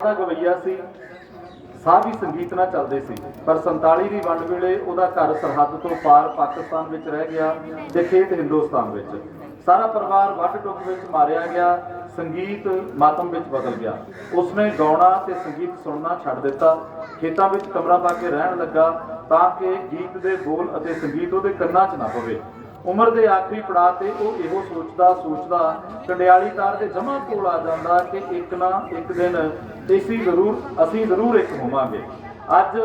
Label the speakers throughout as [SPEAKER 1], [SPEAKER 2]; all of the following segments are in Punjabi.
[SPEAKER 1] ਦਾ ਗਵਈਆ ਸੀ, ਸਾਹ ਵੀ ਸੰਗੀਤ ਨਾਲ ਚੱਲਦੇ ਸੀ, ਪਰ 47 ਦੀ ਵੰਡ ਵੇਲੇ ਉਹਦਾ ਘਰ ਸਰਹੱਦ ਤੋਂ ਪਾਰ ਪਾਕਿਸਤਾਨ ਵਿੱਚ ਰਹਿ ਗਿਆ ਤੇ ਖੇਤ ਹਿੰਦੁਸਤਾਨ ਵਿੱਚ। ਸਾਰਾ ਪਰਿਵਾਰ ਵੱਢ ਟੁੱਕ ਵਿੱਚ ਮਾਰਿਆ ਗਿਆ, ਸੰਗੀਤ ਮਾਤਮ ਵਿੱਚ ਬਦਲ ਗਿਆ। ਉਸਨੇ ਗਾਉਣਾ ਤੇ ਸੰਗੀਤ ਸੁਣਨਾ ਛੱਡ ਦਿੱਤਾ, ਖੇਤਾਂ ਵਿੱਚ ਕਮਰਾ ਪਾ ਕੇ ਰਹਿਣ ਲੱਗਾ ਤਾਂ ਕਿ ਗੀਤ ਦੇ ਬੋਲ ਅਤੇ ਸੰਗੀਤ ਉਹਦੇ ਕੰਨਾਂ 'ਚ ਨਾ ਪਵੇ। ਉਮਰ ਦੇ ਆਖਰੀ ਪੜਾਅ ਤੇ ਉਹ ਇਹੋ ਸੋਚਦਾ ਸੋਚਦਾ, ਕੰਡਿਆਲੀ ਤਾਰ ਦੇ ਜਮਾ ਕੋਲ ਆ ਜਾਂਦਾ ਕਿ ਇੱਕ ਨਾ ਇੱਕ ਦਿਨ ਅਸੀਂ ਜ਼ਰੂਰ ਅਸੀਂ ਜ਼ਰੂਰ ਇੱਕ ਹੋਵਾਂਗੇ। ਅੱਜ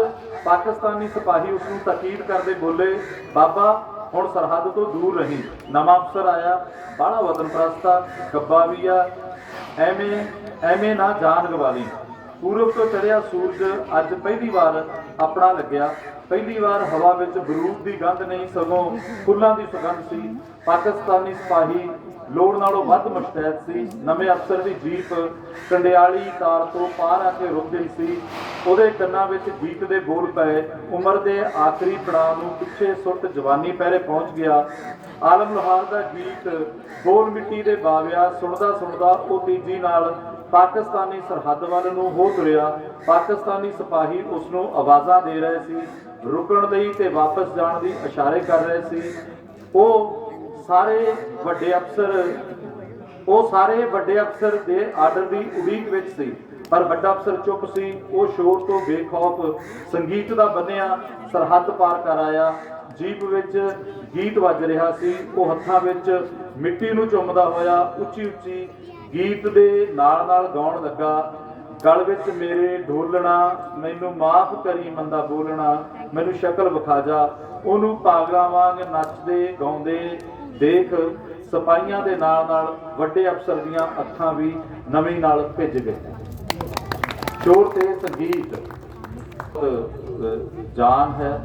[SPEAKER 1] ਪਾਕਿਸਤਾਨੀ ਸਿਪਾਹੀ ਉਸ ਨੂੰ ਤਾਕੀਦ ਕਰਦੇ ਬੋਲੇ, ਬਾਬਾ, ਹੁਣ ਸਰਹੱਦ ਤੋਂ ਦੂਰ ਰਹੀ। ਨਵਾਂ ਅਫਸਰ ਆਇਆ, ਬਾਹਲਾ ਵਤਨ ਪ੍ਰਸਤਾ ਗੱਬਾ ਵੀ ਆ। ਐਵੇਂ ਐਵੇਂ ਨਾ ਜਾਨ ਗਵਾ ਲਈ। ਪੂਰਬ ਤੋਂ ਚੜਿਆ ਸੂਰਜ ਅੱਜ ਪਹਿਲੀ ਵਾਰ ਆਪਣਾ ਲੱਗਿਆ। ਪਹਿਲੀ ਵਾਰ ਹਵਾ ਵਿੱਚ ਬਰੂਦ ਦੀ ਗੰਧ ਨਹੀਂ, ਸਗੋਂ ਫੁੱਲਾਂ ਦੀ ਸੁਗੰਧ ਸੀ। ਪਾਕਿਸਤਾਨੀ ਸਿਪਾਹੀ ਲੋੜ ਨਾਲੋਂ ਵੱਧ ਮੁਸ਼ਤੈਦ ਸੀ। ਨਵੇਂ ਅਫਸਰ ਦੀ ਜੀਪ ਕੰਡਿਆਲੀ ਤਾਰ ਤੋਂ ਪਾਰ ਆ ਕੇ ਰੁਕ ਗਈ ਸੀ। ਉਹਦੇ ਕੰਨਾਂ ਵਿੱਚ ਗੀਤ ਦੇ ਬੋਲ ਪਏ। ਉਮਰ ਦੇ ਆਖਰੀ ਪੜਾਅ ਨੂੰ ਪਿੱਛੇ ਸੁੱਟ ਜਵਾਨੀ ਪਹਿਰੇ ਪਹੁੰਚ ਗਿਆ। ਆਲਮ ਲੋਹਾਰ ਦਾ ਗੀਤ ਬੋਲ ਮਿੱਟੀ ਦੇ ਬਾਵਿਆ ਸੁਣਦਾ ਸੁਣਦਾ ਉਹ ਤੀਜੀ ਨਾਲ ਪਾਕਿਸਤਾਨੀ ਸਰਹੱਦ ਵੱਲ ਨੂੰ ਹੋ ਤੁਰਿਆ, ਪਾਕਿਸਤਾਨੀ ਸਿਪਾਹੀ ਉਸ ਨੂੰ ਆਵਾਜ਼ਾਂ ਦੇ ਰਹੇ ਸੀ, ਰੁਕਣ ਲਈ ਤੇ ਵਾਪਸ ਜਾਣ ਦੀ ਇਸ਼ਾਰੇ ਕਰ ਰਹੇ ਸੀ। ਉਹ ਸਾਰੇ ਵੱਡੇ ਅਫਸਰ, ਉਹ ਸਾਰੇ ਵੱਡੇ ਅਫਸਰ ਦੇ ਆਰਡਰ ਦੀ ਉਡੀਕ ਵਿੱਚ ਸੀ, ਪਰ ਵੱਡਾ ਅਫਸਰ ਚੁੱਪ ਸੀ, ਉਹ ਸ਼ੋਰ ਤੋਂ ਬੇਖੌਫ ਸੰਗੀਤ ਦਾ ਬੰਨਿਆ, ਸਰਹੱਦ ਪਾਰ ਕਰ ਆਇਆ। ਜੀਪ ਵਿੱਚ ਗੀਤ ਵੱਜ ਰਿਹਾ ਸੀ, ਉਹ ਹੱਥਾਂ ਵਿੱਚ ਮਿੱਟੀ ਨੂੰ ਚੁੰਮਦਾ ਹੋਇਆ ਉੱਚੀ ਉੱਚੀ ਗੀਤ ਦੇ ਨਾਲ ਨਾਲ ਗਾਉਣ ਲੱਗਾ। ਗਲ ਵਿੱਚ ਮੇਰੇ ਢੋਲਣਾ, ਮੈਨੂੰ ਮਾਫ ਕਰੀ ਮੰਦਾ ਬੋਲਣਾ, ਮੈਨੂੰ ਸ਼ਕਲ ਵਿਖਾ ਜਾ। ਉਹਨੂੰ ਪਾਗਲਾਂ ਵਾਂਗ ਨੱਚਦੇ, ਗਾਉਂਦੇ ਦੇਖ ਸਪਾਈਆਂ ਦੇ ਨਾਲ ਨਾਲ ਵੱਡੇ ਅਫਸਰ ਦੀਆਂ ਅੱਖਾਂ ਵੀ ਨਵੀਂ ਨਾਲ ਭਿੱਜ ਗਏ ਸ਼ੋਰ ਤੇ ਸੰਗੀਤ ਜਾਨ ਹੈ।